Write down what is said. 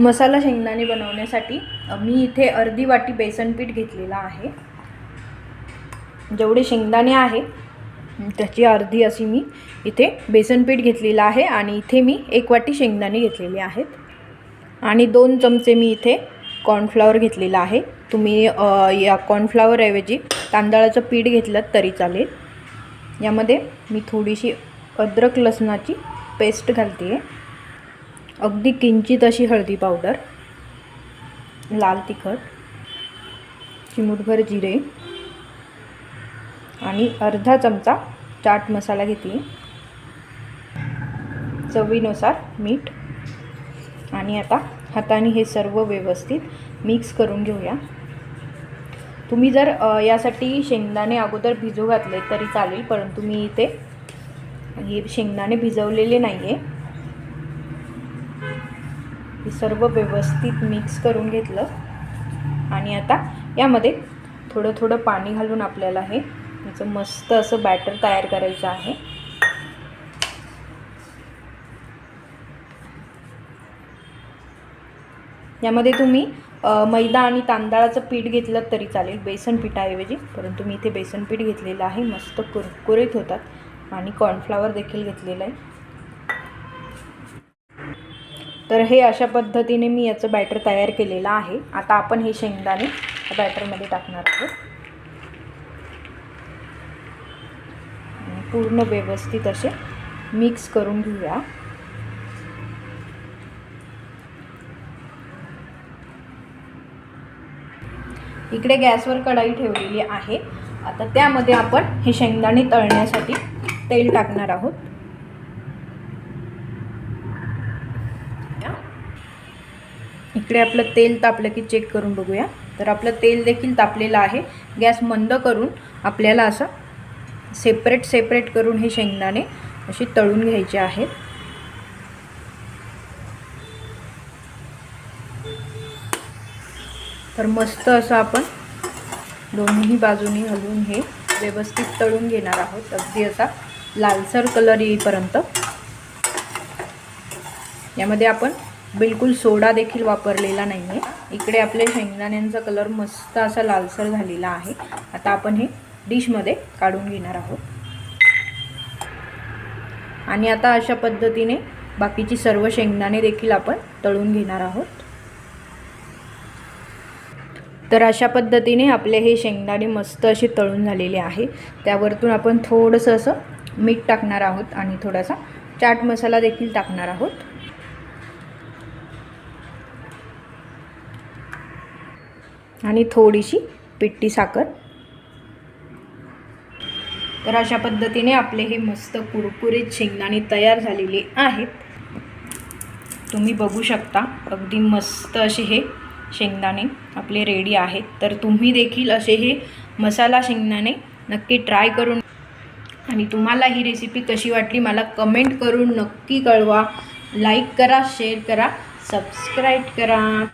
मसाला शेंगदाणे बनवण्यासाठी मी इथे अर्धी वाटी बेसन पीठ घेतलेला आहे. जेवढे शेंगदाणे आहे त्याची अर्धी अशी मी इथे बेसन पीठ घेतलेलं आहे आणि इथे मी एक वाटी शेंगदाणे घेतलेले आहेत. आणि दोन चमचे मी इथे कॉर्नफ्लॉवर घेतलेला आहे. तुम्ही या कॉर्नफ्लॉवरऐवजी तांदळाचं पीठ घेतलं तरी चालेल. यामध्ये मी थोडीशी अद्रक लसणाची पेस्ट घालते आहे अगदी किंचित अशी हळदी पावडर लाल तिखट चिमूटभर जिरे आणि अर्धा चमचा चाट मसाला घेते. चवीनुसार मीठ आणि आता हाताने हे सर्व व्यवस्थित मिक्स करून घेऊया. तुम्ही जर यासाठी शेंगदाणे अगोदर भिजू घातले तरी चालेल परंतु मी इथे हे शेंगदाणे भिजवलेले नाही आहे हे सर्व व्यवस्थित मिक्स करून घेतलं. आणि आता यामध्ये थोडं थोडं पाणी घालून आपल्याला हे याचं मस्त असं बॅटर तयार करायचं आहे. यामध्ये तुम्ही मैदा आणि तांदळाचं पीठ घेतलं तरी चालेल बेसन पिठाऐवजी. परंतु मी इथे बेसन पीठ घेतलेलं आहे. मस्त कुरकुरीत होतात. आणि कॉर्नफ्लावर देखील घेतलेलं आहे. तर हे अशा पद्धतीने मी याचं बॅटर तयार केलेलं आहे. आता आपण हे शेंगदाणे बॅटरमध्ये टाकणार आहोत. पूर्ण व्यवस्थित असे मिक्स करून घेऊया. इकडे गॅसवर कढाई ठेवलेली आहे. आता त्यामध्ये आपण हे शेंगदाणे तळण्यासाठी तेल टाकणार आहोत. इकडे आपलं तेल तापलं की चेक करून बघूया. तर आपलं तेल देखील तापलेलं आहे. गॅस मंद करून आपल्याला असं सेपरेट सेपरेट करून हे शेंगदाणे असे तळून घ्यायचे आहेत. तर मस्त असं आपण दोन्ही बाजूनी हलवून हे व्यवस्थित तळून घेणार आहोत. अगदी असा लालसर कलर येईपर्यंत. यामध्ये आपण बिलकुल सोडा देखील वापरलेला नाही आहे इकडे आपले शेंगदाण्यांचा कलर मस्त असा लालसर झालेला आहे. आता आपण हे डिशमध्ये काढून घेणार आहोत. आणि आता अशा पद्धतीने बाकीची सर्व शेंगदाणे देखील आपण तळून घेणार आहोत. तर अशा पद्धतीने आपले हे शेंगदाणे मस्त असे तळून झालेले आहे. त्यावरतून आपण थोडंसं असं मीठ टाकणार आहोत आणि थोडासा चाट मसाला देखील टाकणार आहोत. आणि थोडीशी पिट्टी साखर. तर अशा पद्धतीने आपले हे मस्त कुरकुरीत शेंगदाणे तयार झालेले आहेत. तुम्ही बघू शकता अगदी मस्त असे हे शेंगदाणे आपले रेडी आहेत. तर तुम्ही देखील असे हे मसाला शेंगदाणे नक्की ट्राय करून आणि तुम्हाला ही रेसिपी कशी वाटली मला कमेंट करून नक्की कळवा. लाईक करा शेअर करा सबस्क्राईब करा.